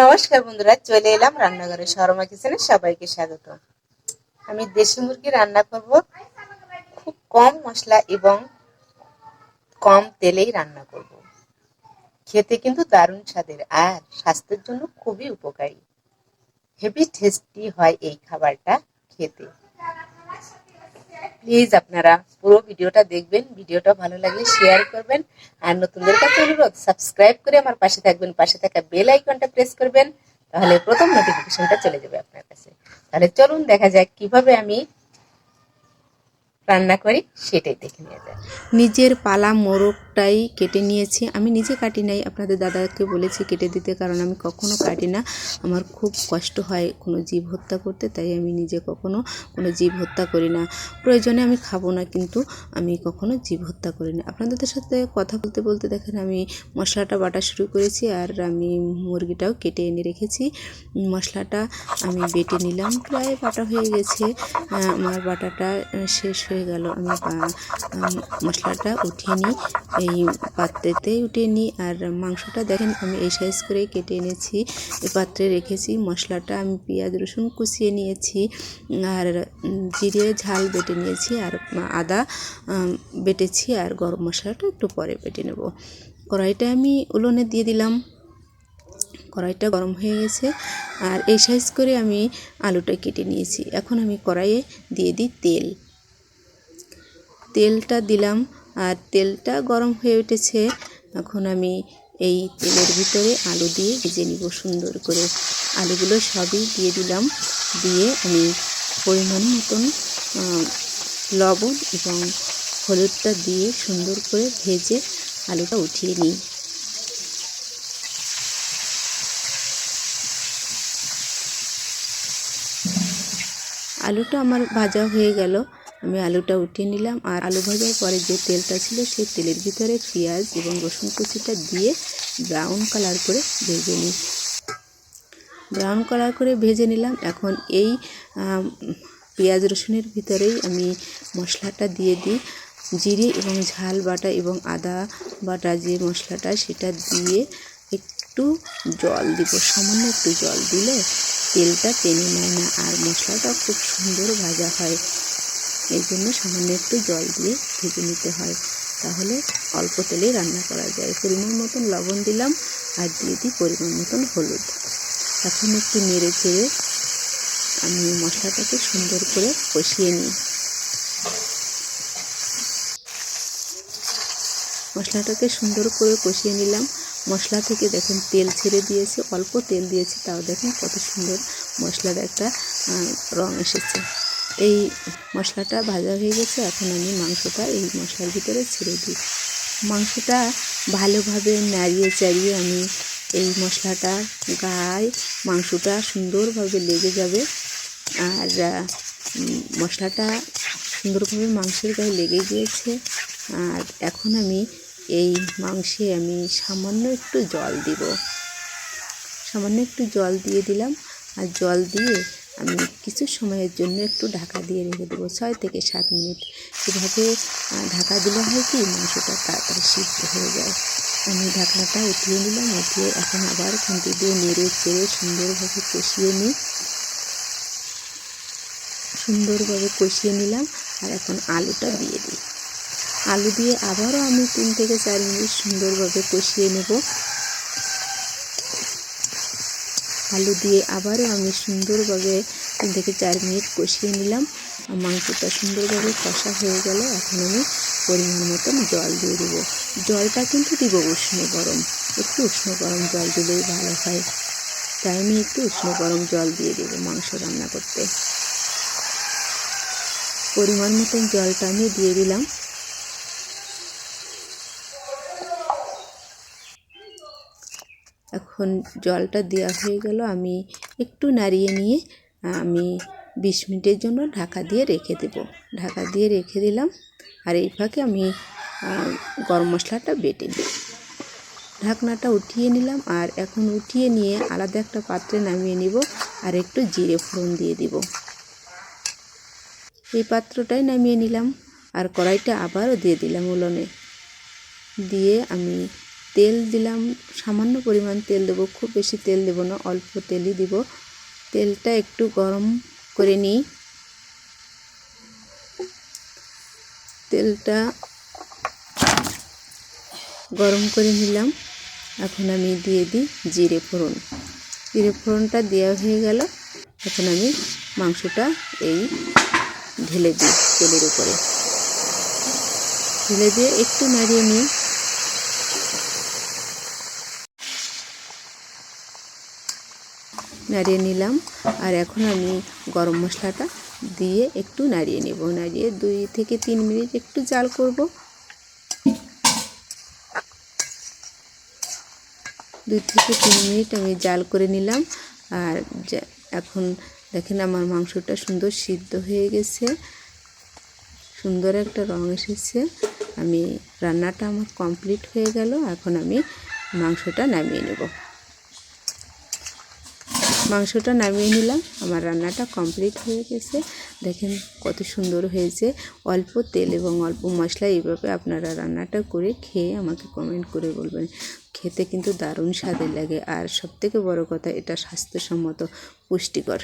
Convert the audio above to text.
নমস্কার বন্ধুরা, চলে এলাম রান্নাঘরে শর্মা কিচেনে, সবাইকে স্বাগত। আমি দেশি মুরগি রান্না করব। খুব কম মশলা এবং কম তেলেই রান্না করব। খেতে কিন্তু দারুণ স্বাদের আর স্বাস্থ্যের জন্য খুবই উপকারী। হেভি টেস্টি হয় এই খাবারটা খেতে। প্লিজ আপনারা পুরো ভিডিওটা দেখবেন, ভিডিওটা ভালো লাগলে শেয়ার করবেন। আর নতুনদের কাছে অনুরোধ সাবস্ক্রাইব করে আমার পাশে থাকবেন, পাশে থাকা বেল আইকনটা প্রেস করবেন, তাহলে প্রথম নোটিফিকেশনটা চলে যাবে আপনার কাছে। তাহলে চলুন দেখা যাক কীভাবে আমি রান্না করি, সেটাই দেখে নিয়ে যাই নিজের পালা মোরগটাই কেটে নিয়েছি। আমি নিজে কাটি নাই, আপনাদের দাদাকে বলেছি কেটে দিতে, কারণ আমি কখনো কাটি না। আমার খুব কষ্ট হয় কোনো জীব হত্যা করতে, তাই আমি নিজে কখনো কোনো জীব হত্যা করি না। প্রয়োজনে আমি খাব না, কিন্তু আমি কখনো জীব হত্যা করি না। আপনাদের সাথে কথা বলতে বলতে দেখেন, আমি মশলাটা বাটা শুরু করেছি, আর আমি মুরগিটাও কেটে এনে রেখেছি। মশলাটা আমি বেটে নিলাম, প্রায় বাটা হয়ে গেছে। আমার বাটাটা শেষ হয়ে গেল। আমি মশলাটা উঠিয়ে নিই। এই পাত্রেতেই উঠিয়ে নিই। আর মাংসটা দেখেন, আমি এই সাইজ করে কেটে এনেছি। এই পাত্রে রেখেছি মশলাটা, আমি পেঁয়াজ, রসুন কুচিয়ে নিয়েছি। আর জিরে, ঝাল বেটে নিয়েছি। আর আদা বেটেছি। আর গরম মশলাটা একটু পরে বেটে নেব। কড়াইটা আমি উলোনে দিয়ে দিলাম। কড়াইটা গরম হয়ে গেছে। আর এই সাইজ করে আমি আলুটা কেটে নিয়েছি। এখন আমি কড়াইয়ে দিয়ে দিই তেল। তেলটা দিলাম। আর তেলটা গরম হয়ে উঠেছে। এখন আমি এই তেলের ভিতরে আলু দিয়ে ভেজে নিব সুন্দর করে। আলুগুলো সবই দিয়ে দিলাম। দিয়ে আমি পরিমাণ মতন লবণ এবং হলুদটা দিয়ে সুন্দর করে ভেজে আলুটা উঠিয়ে নিই। আলুটা আমার ভাজা হয়ে গেল। আমি আলুটা উঠিয়ে নিলাম আর আলু ভাজার পরে যে তেলটা ছিল সেই তেলের ভিতরে পেঁয়াজ এবং রসুন কুচিটা দিয়ে ব্রাউন কালার করে ভেজে নিই। ব্রাউন কালার করে ভেজে নিলাম। এখন এই পেঁয়াজ রসুনের ভিতরেই আমি মশলাটা দিয়ে দিই। জিরে এবং ঝাল বাটা এবং আদা বাটা যে মশলাটা সেটা দিয়ে একটু জল দিব। সামান্য একটু জল দিলে তেলটা টেনে নেয় না আর মশলাটা খুব সুন্দর ভাজা হয়। এই জন্য সামান্য একটু জল দিয়ে ভেজে নিতে হয়। তাহলে অল্প তেলেই রান্না করা যায়। পরিমাণ মতন লবণ দিলাম আর দিয়ে দিই পরিমাণ মতন হলুদ। এখন একটু নেড়ে চেড়ে আমি মশলাটাকে সুন্দর করে কষিয়ে নিই। মশলাটাকে সুন্দর করে কষিয়ে নিলাম। মশলা থেকে দেখেন তেল ছেড়ে দিয়েছে, অল্প তেল দিয়েছে, তাও দেখেন কত সুন্দর মশলার একটা রং এসেছে। এই মশলাটা ভাজা হয়ে গেছে, এখন আমি মাংসটা এই মশলার ভিতরে ছেড়ে দিই। মাংসটা ভালোভাবে নাড়িয়ে চাড়িয়ে আমি এই মশলাটা গায়ে, মাংসটা সুন্দরভাবে লেগে যাবে। আর মশলাটা সুন্দরভাবে মাংসের গায়ে লেগে গিয়েছে। আর এখন আমি এই মাংসে আমি সামান্য একটু জল দিব। সামান্য একটু জল দিয়ে দিলাম। আর জল দিয়ে আমি কিছু সময়ের জন্য একটু ঢাকা দিয়ে রেখে দেবো। ছয় থেকে সাত মিনিট। এভাবে ঢাকা দিলে হয় কি, মাংসটা তাড়াতাড়ি সিদ্ধ হয়ে যায়। আমি ঢাকনাটা উঠিয়ে নিলাম, উঠিয়ে এখন আবার খুন্তি দিয়ে নেড়ে চেড়ে সুন্দরভাবে কষিয়ে নিই। সুন্দরভাবে কষিয়ে নিলাম আর এখন আলুটা দিয়ে দিই। আলু দিয়ে আবারও আমি তিন থেকে চার মিনিট সুন্দরভাবে কষিয়ে নেব। আলু দিয়ে আবারও আমি সুন্দরভাবে তিন থেকে চার মিনিট কষিয়ে নিলাম। মাংসটা সুন্দরভাবে কষা হয়ে গেল। এখন আমি পরিমাণ মতন জল দিয়ে দেবো। জলটা কিন্তু দিব উষ্ণ গরম। একটু উষ্ণ গরম জল দিলেই ভালো হয়। তাই আমি একটু উষ্ণ গরম জল দিয়ে দেবো মাংস রান্না করতে। পরিমাণ মতন জলটা আমি দিয়ে দিলাম। এখন জলটা দেওয়া হয়ে গেল, আমি একটু নাড়িয়ে নিয়ে, আমি বিশ মিনিটের জন্য ঢাকা দিয়ে রেখে দেব। ঢাকা দিয়ে রেখে দিলাম, আর এই ফাঁকে আমি গরম মশলাটা বেটে নিই। ঢাকনাটা উঠিয়ে নিলাম, আর এখন উঠিয়ে নিয়ে আলাদা একটা পাত্রে নামিয়ে নিব, আর একটু জিরে ফোড়ন দিয়ে দিব। এই পাত্রটাই নামিয়ে নিলাম, আর কড়াইটা আবারও দিয়ে দিলাম উলনে। দিয়ে আমি তেল দিলাম, সামান্য পরিমাণ তেল দেবো, খুব বেশি তেল দেবো না, অল্প তেলই দিব। তেলটা একটু গরম করে নিই। তেলটা গরম করে নিলাম। এখন আমি দিয়ে দিই জিরে ফোড়ন। জিরে ফোড়নটা দেওয়া হয়ে গেল। এখন আমি মাংসটা এই ঢেলে দিই তেলের উপরে। ঢেলে দিয়ে একটু নাড়িয়ে নিই। নাড়িয়ে নিলাম। আর এখন আমি গরম মশলাটা দিয়ে একটু নাড়িয়ে নেব। নাড়িয়ে দুই থেকে তিন মিনিট একটু জাল করব। দুই থেকে তিন মিনিট আমি জাল করে নিলাম। আর এখন দেখেন আমার মাংসটা সুন্দর সিদ্ধ হয়ে গেছে। সুন্দর একটা রং এসেছে। আমি রান্নাটা আমার কমপ্লিট হয়ে গেল। এখন আমি মাংসটা নামিয়ে নেব। মাংসটা নামিয়ে নিলাম। আমার রান্নাটা কমপ্লিট হয়ে গেছে। দেখেন কত সুন্দর হয়েছে। অল্প তেল এবং অল্প মশলা এইভাবে আপনারা রান্নাটা করে খেয়ে আমাকে কমেন্ট করে বলবেন। খেতে কিন্তু দারুণ স্বাদের লাগে। আর সবথেকে বড় কথা, এটা স্বাস্থ্যসম্মত পুষ্টিকর।